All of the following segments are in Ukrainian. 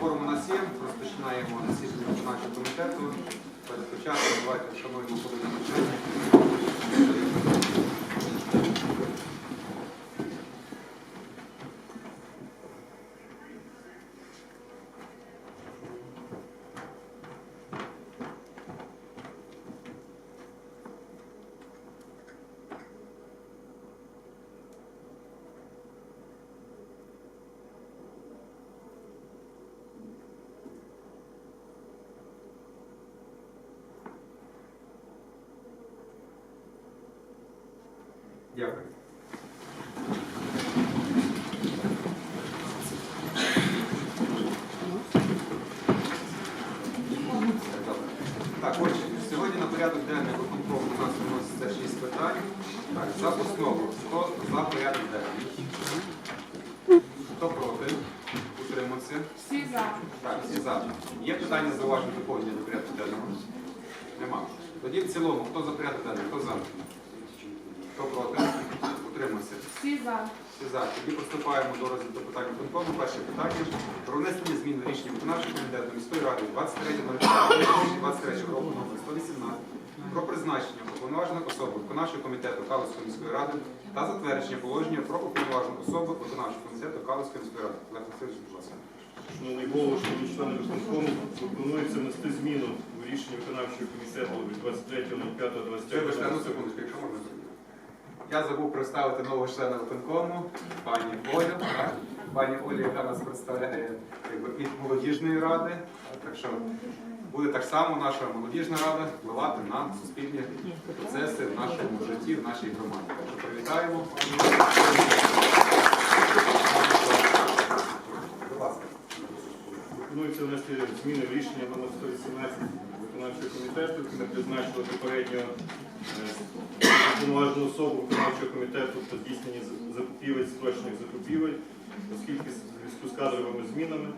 Форум у нас є, розпочинаємо засідання виконавчого комітету. Перед початком давайте вшануємо хвилину Дякую. Так, отже, сьогодні на порядок денний виконкому у нас виноситься 6 питань. Так, за основу. Хто за порядок денний? Хто проти? Утримався? Всі за. Так, всі за. Є питання зауваження доповнення до порядку денного? Нема. Тоді в цілому, хто за порядок денний, хто за? Хто проти? Утримався. Всі за. Всі за. Тоді приступаємо до розгляду питань виконкому. Перше питання про внесення змін до рішення виконавчого комітету міської ради 23.05.2023 року номер 118 про призначення уповноважених особ виконавчого комітету Калузької міської ради та затвердження положення про уповноважену особу виконавчого комітету Калузької міської ради. Олег Васильович, будь ласка. Шановний голово, шановні члени виконкому, пропонується внести зміну у рішення виконавчого комітету від 23.05.23 Вибачте, одну секундочку, якщо можна. Я забув представити нового члена виконкому, пані Олю. Пані Олі, яка нас представляє якби, від молодіжної ради. Так що буде так само наша молодіжна рада впливати на суспільні процеси в нашому житті, в нашій громаді. Так що привітаємо. Будь ласка. Пропонується внести зміни в рішення номер 118 виконавчого комітету, де призначили попередньо е, уповноважену особу виконавчого комітету по здійсненні закупівель, спрощених закупівель, оскільки в зв'язку з кадровими змінами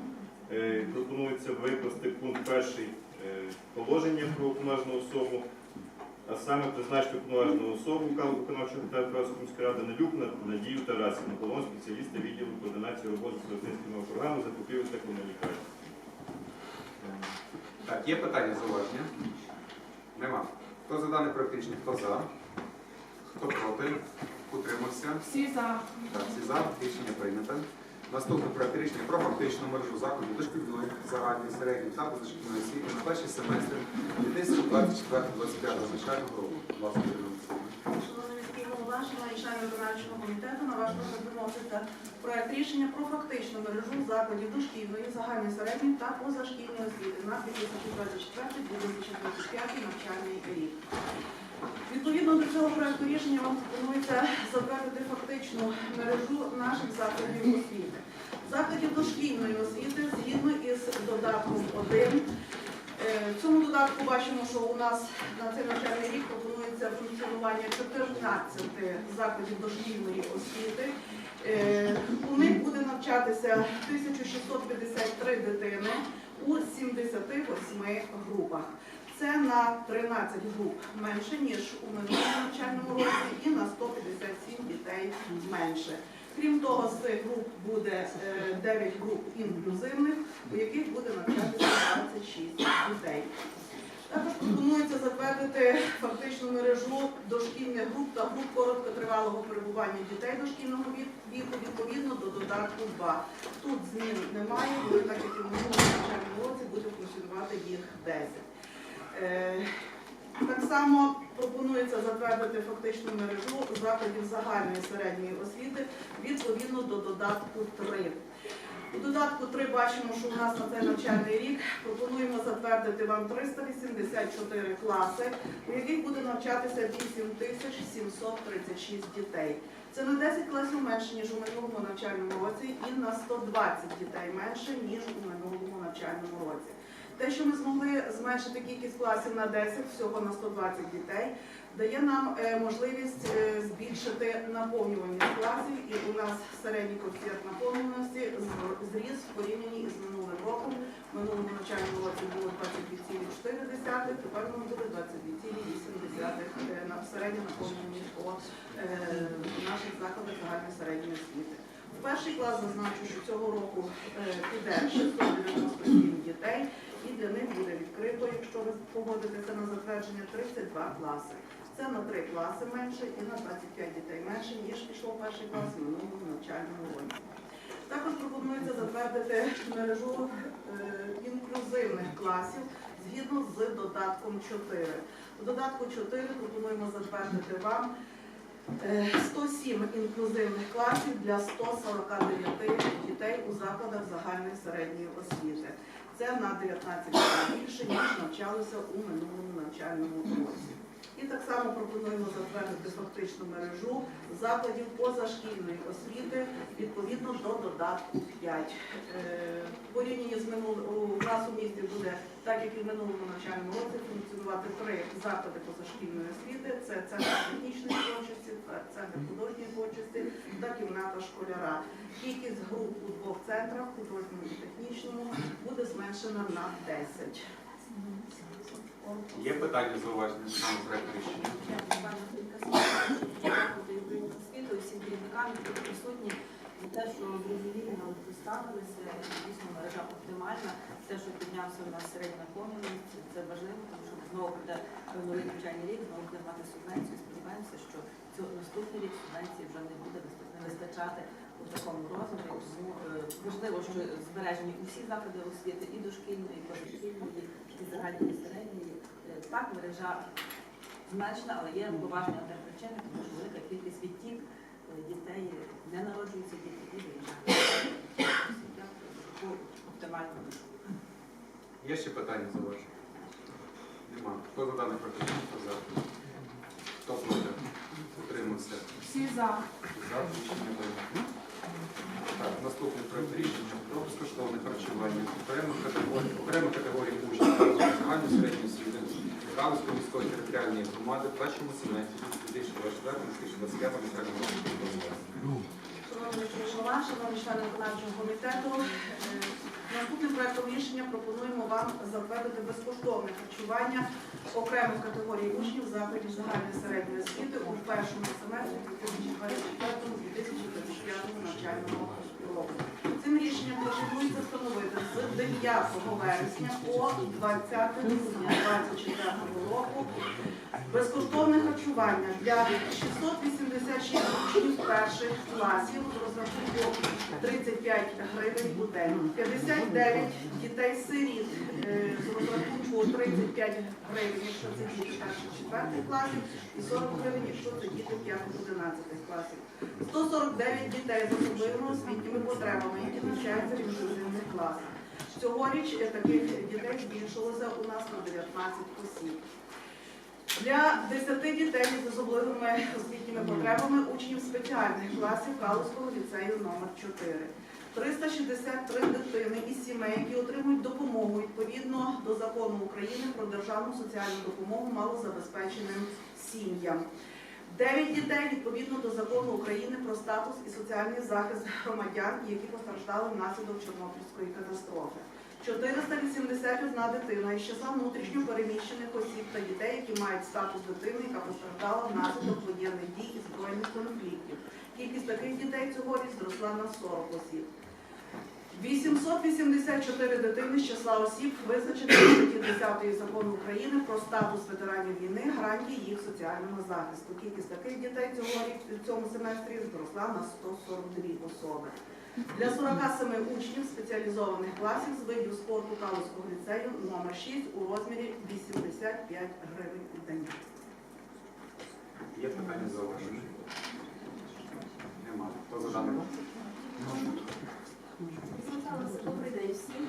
е, пропонується викласти пункт перший е, положення про уповноважену особу, а саме призначити уповноважену особу виконавчого комітету Київської міської ради Нелюк на Надію Тарасівну, головного спеціаліста відділу координації роботи з Великинськими програми закупівель та комунікацій. Так, є питання зауваження? Нема. Хто за дане практичне? Хто за? Хто проти? Утримався? Всі за. Так, всі за. Рішення прийнято. Наступне проект рішення про фактичну мережу закладів дошкільної, загальної, середньої та позашкільної освіти на перший семестр 2024-2025 навчального року. Будь ласка, Ірина Олексіївна. Шановний міський голова, шановні члени виконавчого комітету, на ваш розгляд виноситься проект рішення про фактичну мережу закладів дошкільної, загальної середньої та позашкільної освіти на 2024-2025 навчальний рік. Відповідно до цього проекту рішення вам пропонується затвердити фактичну мережу наших закладів освіти. Закладів дошкільної освіти згідно із додатком 1 Е, В цьому додатку бачимо, що у нас на цей навчальний рік пропонується функціонування 14 закладів дошкільної освіти. Е, У них буде навчатися 1653 дитини у 78 групах. Це на 13 груп менше, ніж у минулому навчальному році, і на 157 дітей менше. Крім того, з цих груп буде е, 9 груп інклюзивних, у яких буде навчатися 26 дітей. Також пропонується затвердити фактичну мережу дошкільних груп та груп короткотривалого перебування дітей дошкільного віку відповідно до додатку 2. Тут змін немає, але так як і в минулому навчальному році буде функціонувати їх 10. Так само пропонується затвердити фактичну мережу закладів загальної середньої освіти відповідно до додатку 3. У додатку 3 бачимо, що у нас на цей навчальний рік пропонуємо затвердити вам 384 класи, у яких буде навчатися 8736 дітей. Це на 10 класів менше, ніж у минулому навчальному році, і на 120 дітей менше, ніж у минулому навчальному році. Те, що ми змогли зменшити кількість класів на 10, всього на 120 дітей, дає нам е, можливість е, збільшити наповнюваність класів, і у нас середній коефіцієнт наповнюваності з- зріс в порівнянні із минулим роком. Минулому навчальному році було 22,4, тепер воно буде 22,8 е, на середня наповнюваність по наших закладах загальної середньої освіти. Перший клас зазначу, що цього року е, піде 697 дітей, і для них буде відкрито, якщо ви погодитеся на затвердження, 32 класи. Це на 3 класи менше і на 25 дітей менше, ніж пішло перший клас в минулому навчальному році. Також пропонується затвердити мережу е, інклюзивних класів згідно з додатком 4. У додатку 4 пропонуємо затвердити вам 107 інклюзивних класів для 149 дітей у закладах загальної середньої освіти. Це на 19 більше, ніж навчалося у минулому навчальному році. І так само пропонуємо затвердити фактичну мережу закладів позашкільної освіти відповідно до додатку 5. Е, з минулим у нас у місті буде, так як і в минулому навчальному році, функціонувати три заклади позашкільної освіти: це центр технічної творчості, центр художньої творчості та кімната школяра. Кількість груп у двох центрах, художньому і технічному, буде зменшена на 10. Є питання зауваження на проект рішення? освіту всім керівникам, присутні, за те, що добровільно поставилися, дійсно мережа оптимальна. Те, що піднявся у нас середня повність, це важливо, тому що знову прийде новий навчальний рік, знову буде мати субвенцію. Сподіваємося, що цього наступний рік субвенції вже не буде не вистачати у такому розмірі. Тому е, важливо, що збережені усі заклади освіти і дошкільної, і позашкільної, і загальної і середньої. Е, Так, мережа зменшена, але є поважні одне причини, тому що велика кількість відтік е, дітей не народжуються діти і виїжджають. Є ще питання зауваження? Нема. Хто за даний? Хто за? Хто проти? Утримався. Всі за. За рішення прийнято. Наступний проект рішення про безкоштовне харчування окремих категорій, окремих категорій учнів загальної середньої освіти Галузької міської територіальної громади в першому семестрі 2024-2025 навчального року. Шановний голова, шановні члени виконавчого комітету, наступним проектом рішення пропонуємо вам затвердити безкоштовне харчування окремих категорій учнів закладів загальної середньої освіти у першому семестрі 2024-2025 навчального року. Цим рішенням пропонується встановити з 9 вересня по 20 грудня 2024 року безкоштовне харчування для 686 учнів перших класів з розрахунку 35 гривень у день, 59 дітей-сиріт е, з розрахунку 35 гривень, якщо це діти перших четвертих класів, і 40 гривень, якщо це діти 5-11 класів. 149 дітей з особливими освітніми потребами, які навчаються в інклюзивних класах. Цьогоріч е, таких дітей збільшилося у нас на 19 осіб. Для 10 дітей з особливими освітніми потребами учнів спеціальних класів Калузького ліцею номер 4 363 дитини із сімей, які отримують допомогу відповідно до закону України про державну соціальну допомогу малозабезпеченим сім'ям. 9 дітей відповідно до закону України про статус і соціальний захист громадян, які постраждали внаслідок Чорнобильської катастрофи. 481 дитина із числа внутрішньо переміщених осіб та дітей, які мають статус дитини, яка постраждала внаслідок воєнних дій і збройних конфліктів. Кількість таких дітей цьогоріч зросла на 40 осіб. 884 дитини з числа осіб, визначених у статті 10 закону України про статус ветеранів війни, гарантії їх соціального захисту. Кількість таких дітей цьогоріч в цьому семестрі зросла на 142 особи. Для 47 учнів спеціалізованих класів з видів спорту Калузького ліцею номер 6 у розмірі 85 гривень у день. Є питання зауваження? Нема. Хто за даний добрий день всім.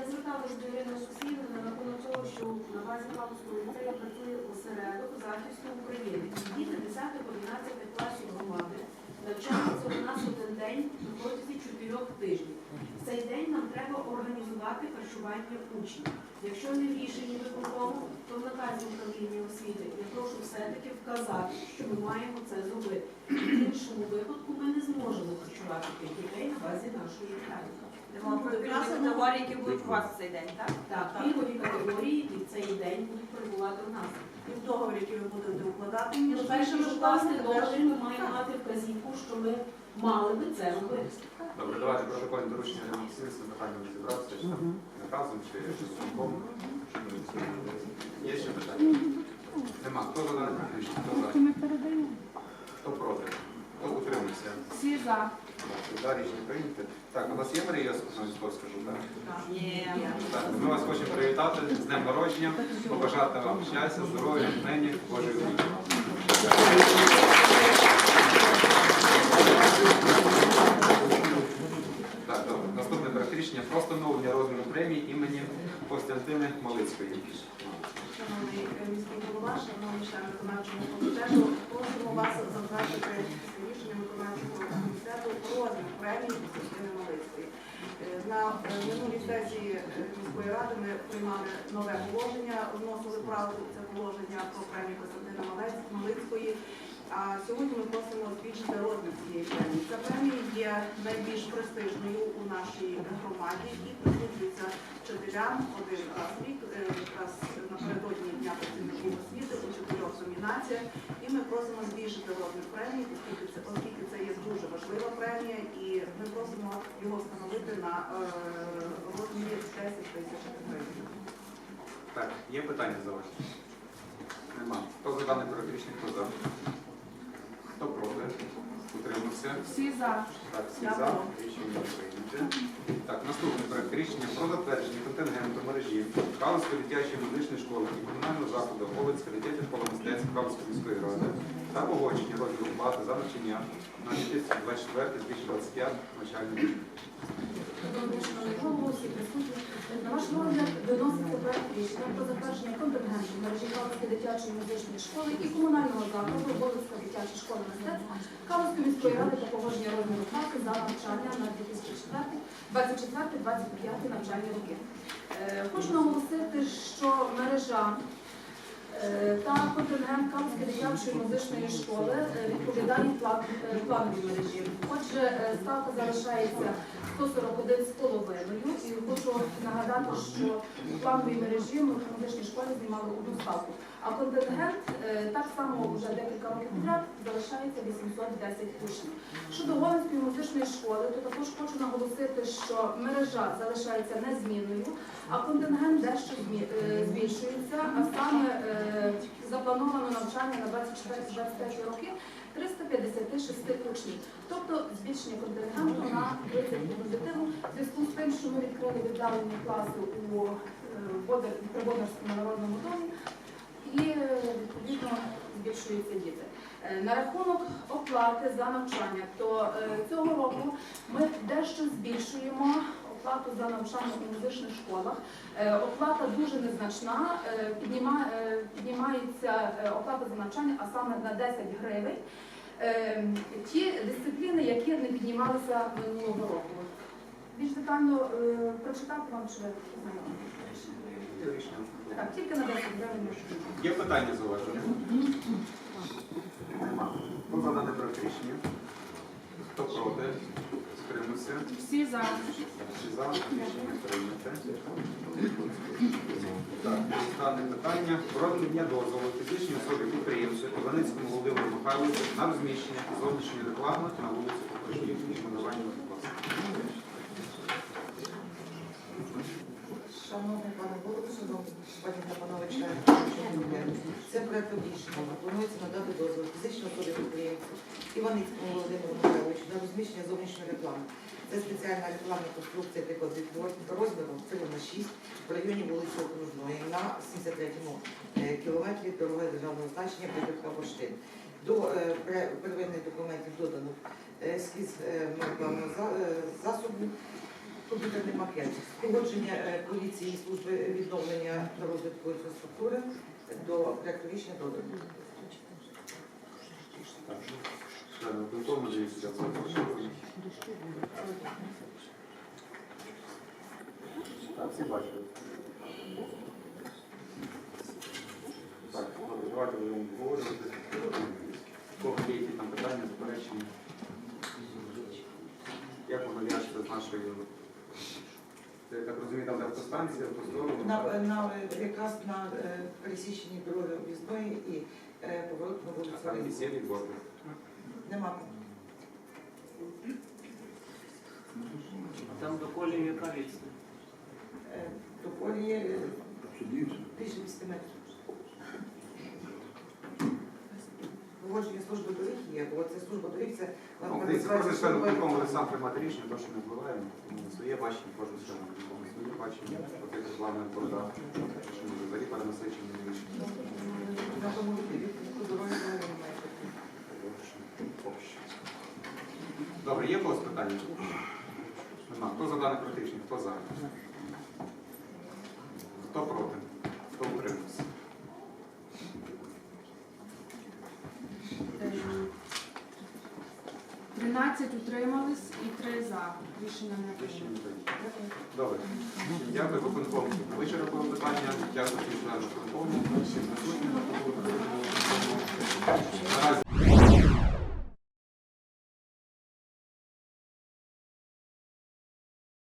Я зверталася до Ірини Олексіївни на рахунок того, що на базі Павловського ліцею працює осередок захисту України. Діти 10-11 класів громади навчаються у нас один день на протязі чотирьох тижнів. В цей день нам треба організувати харчування учнів. Якщо не в рішенні виконкому, то в наказі управління освіти я прошу все-таки вказати, що ми маємо це зробити. В іншому випадку ми не зможемо харчувати тих дітей на базі нашої лікарні. Якраз категорії, які будуть у вас в цей день, так? Так, пільгові категорії і в цей день будуть прибувати в нас. І в договорі, який ви будете укладати Ну, між першим першими власне договір ми маємо мати вказівку, що ми мали би це робити. Добре, давайте протокольне доручення ремонтується, питання розібратися, чи там наказом, чи виконком. Є ще питання? Нема. Хто за дане рішення? Хто за? Хто проти? Хто утримався? Всі за. За рішення прийняте. Так, у вас є Марія Скажу, так? Ні. Так, ми вас хочемо привітати з днем народження, побажати вам щастя, здоров'я, нині, Божої любові. Так, добре. Наступне проект рішення про встановлення розміру премії імені Костянтини Малицької. Шановний міський голова, шановні члени виконавчого комітету, просимо вас затвердити рішення виконавчого комітету розмір премії Костянтини Малицької. Е, На е, минулій сесії е, міської ради ми приймали нове положення, вносили правку це положення про премію Костянтина Малицької. А сьогодні ми просимо збільшити розмір цієї премії. Ця премія є найбільш престижною у нашій громаді і присуджується вчителям один раз в рік, е, якраз напередодні дня працівників освіти у чотирьох номінаціях. І ми просимо збільшити розмір премії, оскільки це, оскільки це є дуже важлива премія, і ми просимо його встановити на е, розмірі 10 тисяч гривень. Так, є питання за вас? Нема. Хто за даний рішення? Хто за? Хто проти? Утримався? Всі за. Так, всі за. Рішення прийняте. Так, наступний проект рішення про затвердження контингенту мережі Калинської дитячої медичної школи і комунального закладу Олицька дитяча школа мистецтв Калинської міської ради та погодження розділу плати за навчання на 2024-2025 навчальний рік. Голово, присутні. На ваш розгляд виноситься проект рішення про затвердження контингенту мережі Калинської дитячої музичної школи і комунального закладу Волицька дитяча школа мистецтв Калинської міської ради та погодження розміру плати за навчання на 2024-2025 навчальні роки. Е, Хочу наголосити, що мережа та контингент Камської дитячої музичної школи відповідальні відповідає план- е, мережі. Отже, е, ставка залишається 141 з половиною. І хочу нагадати, що в плановій мережі ми в музичній школі знімали одну ставку. А контингент е, так само вже декілька років підряд залишається 810 учнів. Щодо Говенської музичної школи, то також хочу наголосити, що мережа залишається незмінною, а контингент дещо е, збільшується, а саме е, заплановано навчання на 24-25 роки 356 учнів. Тобто збільшення контингенту на 30 дитину в зв'язку з тим, що ми відкрили віддалені класи у Бодар- народному домі і відповідно збільшуються діти. Е, На рахунок оплати за навчання, то е, цього року ми дещо збільшуємо оплату за навчання у музичних школах. Е, Оплата дуже незначна, підніма- піднімається оплата за навчання, а саме на 10 гривень. Ті дисципліни, які не піднімалися минулого року. Більш детально прочитати вам чи рішення. Так, тільки на 10 гривень. Є питання зауваження? Нема. Хто за дане проект рішення? Хто проти? Утримався? Всі за. Всі за? Рішення прийняте. Так, останнє питання. Про надання дозволу фізичній особі підприємцю Іваницькому Володимиру Михайловичу на розміщення зовнішньої реклами на вулиці Покажів і шанування власне. Шановний пане голово, шановні пані та панове члени це проект рішення пропонується надати дозвіл фізичній особі підприємцю Іваницькому Володимиру Михайловичу на розміщення зовнішньої реклами. Це спеціальна рекламна конструкція розміром 3 на 6 в районі вулиці Окружної на 73-му е, кілометрі дороги державного значення Прибірка Поштин. До е, первинних документів додано ескіз рекламного е, засобу, комп'ютерний макет, погодження е, поліції служби відновлення та розвитку інфраструктури до проекту рішення додано. Так. Всі бачили. Так, давайте будемо обговорювати. У Кого є які там питання, заперечення? Як воно в'яжеться з нашою, я так розумію, там де автостанція, автосторону? На, на, якраз на е, пересіченні дороги об'їзної і е, поворот на А вулицю там Ринку. є відводи. Нема. Там до колії яка відстань? Е, До колії е, більше 10 метрів. Погодження служби доріг є, бо це служба доріг, це Ну, Дивіться, кожен член виконкому буде сам приймати рішення, то що не впливає. Тому своє бачення, кожен член виконкому бачення, подав, що ми взагалі рішення. Немає. Поки що. Добре, є когось питання? Нема. Хто за дане проти рішення? Хто за? Хто проти? Хто утримався? Е, 13 утримались і 3 за. Рішення не прийнято. Добре. Дякую виконкому. Вичерпали питання. Дякую всім членам виконкому. Всім присутнім. Наразі